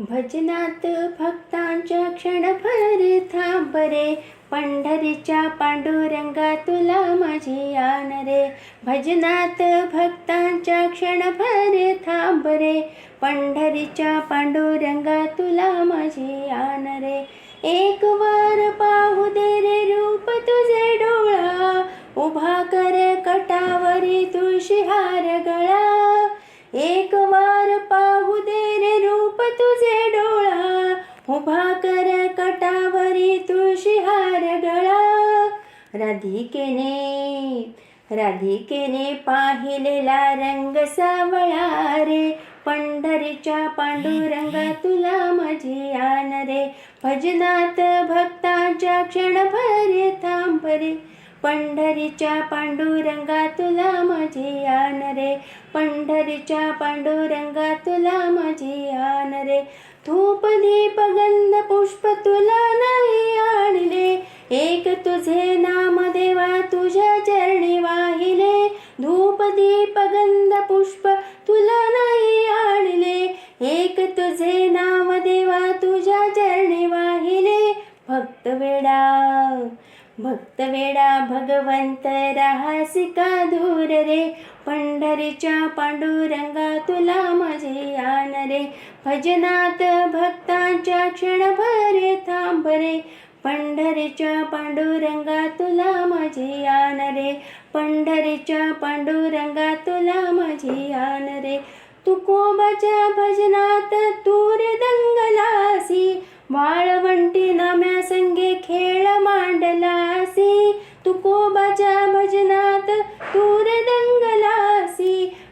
भजनात भक्तांच्या क्षणभर थांब रे. पंढरीच्या पांडुरंगा तुला माझी आन रे. भजनात भक्तांच्या क्षणभर थांब रे. पंढरीच्या पांडुरंगा तुला माझी आन रे. एक वार पाहू दे उभा कर कटावरी तुळशी हार गळा. राधिकेने राधिकेने पाहिलेला रंग सावळा रे. पंढरीच्या पांडुरंगा तुला माझी आन रे. भजनात भक्ताच्या क्षणभरे थांब रे. पंढरीच्या पांडुरंगा तुला माझी आन रे. पंढरीच्या पांडुरंगा तुला माझी आन रे. धूप दीप गंध पुष्प तुला नाही आणले. एक तुझे नाम देवा तुझ्या चरणी वाहिले. धूप दीप गंध पुष्प तुला नाही आणले. एक तुझे नाम देवा तुझ्या चरणी वाहिले. भक्त वेडा भक्त वेडा भगवंत रहासिका दूर रे? पंढरीच्या पांडुरंगा तुला माझे आन रे. भजनात भक्तांच्या क्षणभर थांब रे. पंढरीच्या पांडुरंगा तुला माझे आन रे. पंढरीच्या पांडुरंगा तुला माझे आन रे. तुकोबाच्या भजनात तूर दंगलासी. वाळवंटी नाम्या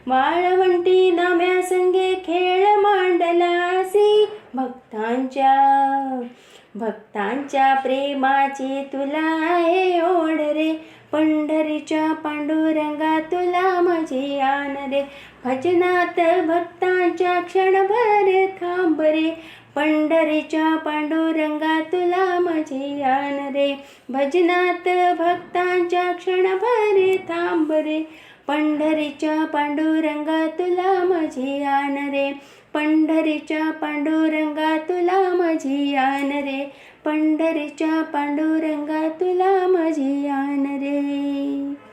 वाळवंटी नाम्या संगे खेळ मांडलासी. भक्तांच्या भक्तांच्या प्रेमाची तुला आहे ओढ रे. पंढरीच्या पांडुरंगा तुला माझी आन रे. भजनात भक्तांच्या क्षणभर थांब रे. पंढरीच्या पांडुरंगा तुला माझी आन रे. भजनात भक्तांच्या क्षणभर थांब रे. पंढरीच्या पांडुरंगा तुला माझी आन रे. पंढरीच्या पांडुरंगा तुला माझी आन रे. पंढरीच्या पांडुरंगा तुला माझी आन रे.